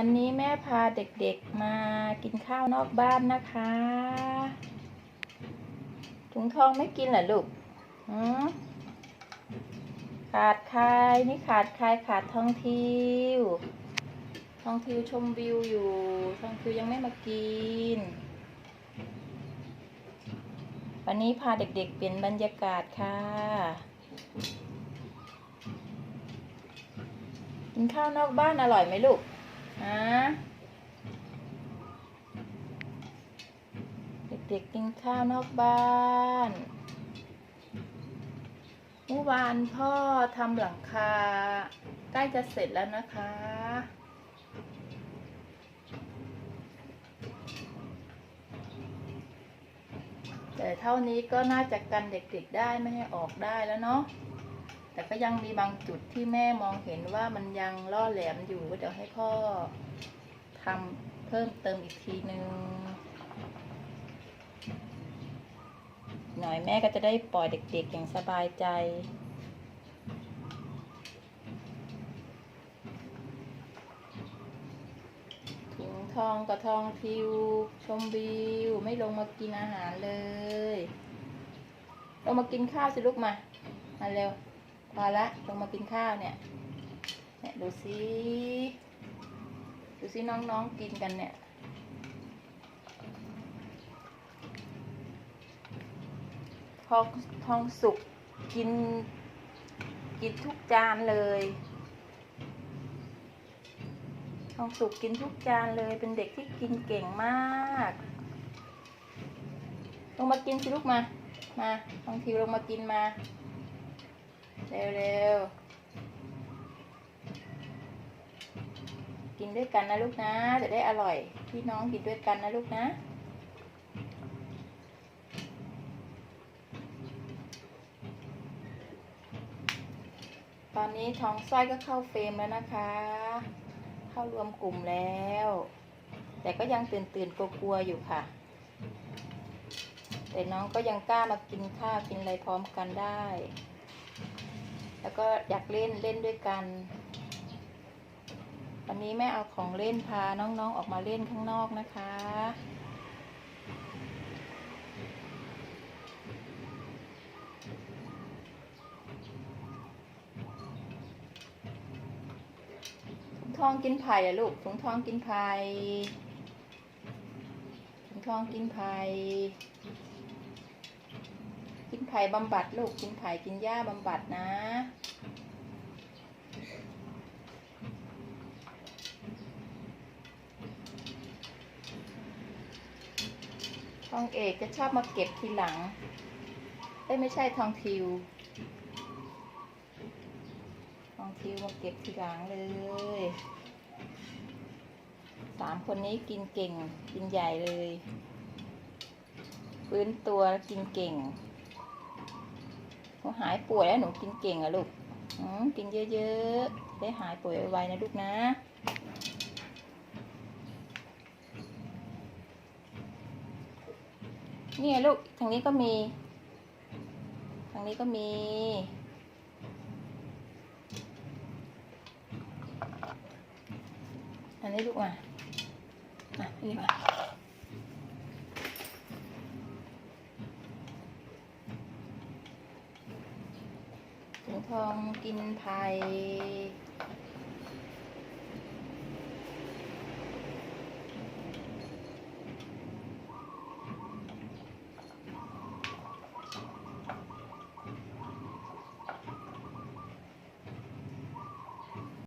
วันนี้แม่พาเด็กๆมากินข้าวนอกบ้านนะคะ ถุงทองไม่กินเหรอลูกหืมขาดใครนี่ขาดใครขาดทองทิว ทองทิวชมวิวอยู่ ทองทิวยังไม่มากิน วันนี้พาเด็กๆเปลี่ยนบรรยากาศค่ะ กินข้าวนอกบ้านอร่อยไหมลูก ฮะเด็กๆกินข้าวนอกบ้านเมื่อวานพ่อทำหลังคา ใกล้จะเสร็จแล้วนะคะ แต่เท่านี้ก็น่าจะกันเด็กๆได้ไม่ให้ออกได้แล้วเนาะ แต่ก็ยังมีบางจุดที่แม่มองเห็นว่ามันยังล่อแหลมอยู่ก็เดี๋ยวให้พ่อทำเพิ่มเติมอีกทีนึงหน่อยแม่ก็จะได้ปล่อยเด็กๆอย่างสบายใจ ถุงทองกับทองทิว ชมวิว ไม่ลงมากินอาหารเลย ลงมากินข้าวสิลูกมา มาเร็ว พอละลงมากินข้าวเนี่ยเนี่ยดูสิดูสิน้องๆกินกันเนี่ยทองทองสุกกิน กินทุกจานเลย ทองสุกกินทุกจานเลยเป็นเด็กที่กินเก่งมากลงมากินสิลูกมา มาทองทิวลงมากินมา เร็วๆกินด้วยกันนะลูกนะ จะได้อร่อยพี่น้องกินด้วยกันนะลูกนะตอนนี้ท้องสร้อยก็เข้าเฟรมแล้วนะคะ เข้ารวมกลุ่มแล้ว แต่ก็ยังตื่นตื่นกลัวๆอยู่ค่ะ แต่น้องก็ยังกล้ามากินข้าวกินอะไรพร้อมกันได้ แล้วก็อยากเล่นเล่นด้วยกัน วันนี้แม่เอาของเล่นพาน้องๆออกมาเล่นข้างนอกนะคะถุงทองกินไผ่อะลูกถุงทองกินไผ่ถุงทองกินไผ่ กินไผ่บำบัดลูกกินไผ่กินหญ้าบำบัดนะทองเอกจะชอบมาเก็บทีหลังเอ้ยไม่ใช่ทองทิว ทองทิวมาเก็บทีหลังเลยสามคนนี้กินเก่ง กินใหญ่เลย ฟื้นตัวกินเก่ง นูหายป่วยแล้วหนูกินเก่งอะลูกอกินเยอะๆ ได้หายป่วยไวๆนะลูกนะนี่ลูก ทางนี้ก็มี ทางนี้ก็มี อันนี้ลูกมาอะนี่มา งทองกินไผ่